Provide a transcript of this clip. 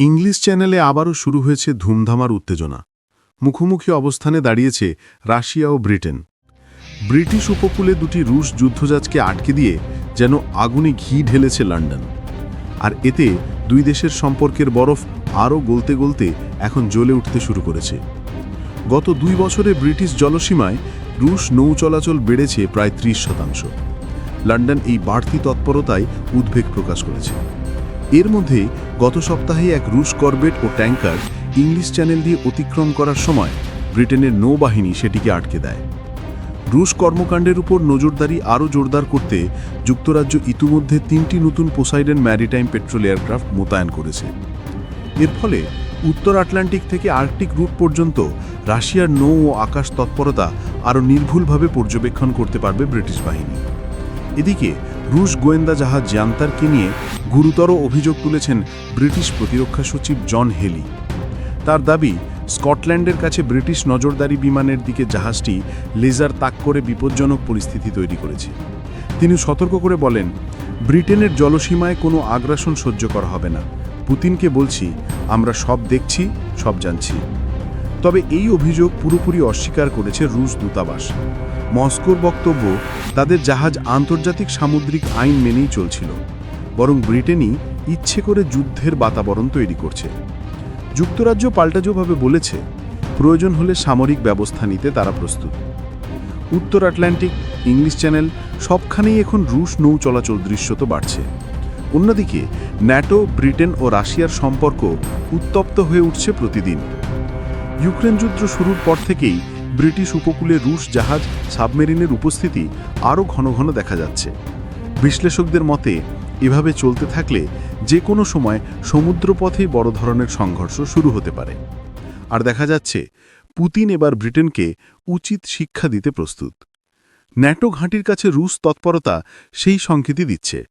English চ্যানেলে আবারও শুরু হয়েছে ধুমধামার উত্তেজনা। মুখোমুখি অবস্থানে দাঁড়িয়েছে রাশিয়া ও ব্রিটেন। ব্রিটিশ উপকূলে দুটি রুশ যুদ্ধজাজকে আটকে দিয়ে যেন আগুনে ঘি ঢেলেছে লন্ডন। আর এতে দুই দেশের সম্পর্কের বরফ আরও গলতে গলতে এখন জ্বলে উঠতে শুরু করেছে। গত দুই বছরে ব্রিটিশ জলসীমায় রুশ নৌ চলাচল বেড়েছে প্রায় ত্রিশ শতাংশ। লন্ডন এই বাড়তি তৎপরতায় উদ্বেগ প্রকাশ করেছে। এর মধ্যে গত সপ্তাহে এক রুশ করবেট ও ট্যাঙ্কার ইংলিশ চ্যানেল দিয়ে অতিক্রম করার সময় ব্রিটেনের নৌবাহিনী সেটিকে আটকে দেয়। রুশ কর্মকাণ্ডের উপর নজরদারি আরও জোরদার করতে যুক্তরাজ্য ইতিমধ্যে তিনটি নতুন পোসাইডেন ম্যারিটাইম পেট্রোল এয়ারক্রাফট মোতায়েন করেছে। এর ফলে উত্তর আটলান্টিক থেকে আর্কটিক রুট পর্যন্ত রাশিয়ার নৌ ও আকাশ তৎপরতা আরও নির্ভুলভাবে পর্যবেক্ষণ করতে পারবে ব্রিটিশ বাহিনী। এদিকে রুশ গোয়েন্দা জাহাজ জান্তারকে নিয়ে গুরুতর অভিযোগ তুলেছেন ব্রিটিশ প্রতিরক্ষা সচিব জন হেলি। তার দাবি, স্কটল্যান্ডের কাছে ব্রিটিশ নজরদারি বিমানের দিকে জাহাজটি লেজার তাক করে বিপজ্জনক পরিস্থিতি তৈরি করেছে। তিনি সতর্ক করে বলেন, ব্রিটেনের জলসীমায় কোনো আগ্রাসন সহ্য করা হবে না। পুতিনকে বলছি, আমরা সব দেখছি, সব জানছি। তবে এই অভিযোগ পুরোপুরি অস্বীকার করেছে রুশ দূতাবাস। মস্কোর বক্তব্য তাদের জাহাজ আন্তর্জাতিক সামুদ্রিক আইন মেনেই চলছিল, বরং ব্রিটেনই ইচ্ছে করে যুদ্ধের বাতাবরণ তৈরি করছে। যুক্তরাজ্য পাল্টাজোভাবে বলেছে, প্রয়োজন হলে সামরিক ব্যবস্থা নিতে তারা প্রস্তুত। উত্তর আটলান্টিক, ইংলিশ চ্যানেল সবখানেই এখন রুশ নৌ চলাচল দৃশ্যত বাড়ছে। অন্যদিকে, ন্যাটো, ব্রিটেন ও রাশিয়ার সম্পর্ক উত্তপ্ত হয়ে উঠছে প্রতিদিন। ইউক্রেন যুদ্ধ শুরুর পর থেকেই ব্রিটিশ উপকূলে রুশ জাহাজ, সাবমেরিনের উপস্থিতি আরও ঘন ঘন দেখা যাচ্ছে। বিশ্লেষকদের মতে, এভাবে চলতে থাকলে যে কোনো সময় সমুদ্রপথেই বড় ধরনের সংঘর্ষ শুরু হতে পারে। আর দেখা যাচ্ছে, পুতিন এবার ব্রিটেনকে উচিত শিক্ষা দিতে প্রস্তুত। ন্যাটো ঘাঁটির কাছে রুশ তৎপরতা সেই সংকেতই দিচ্ছে।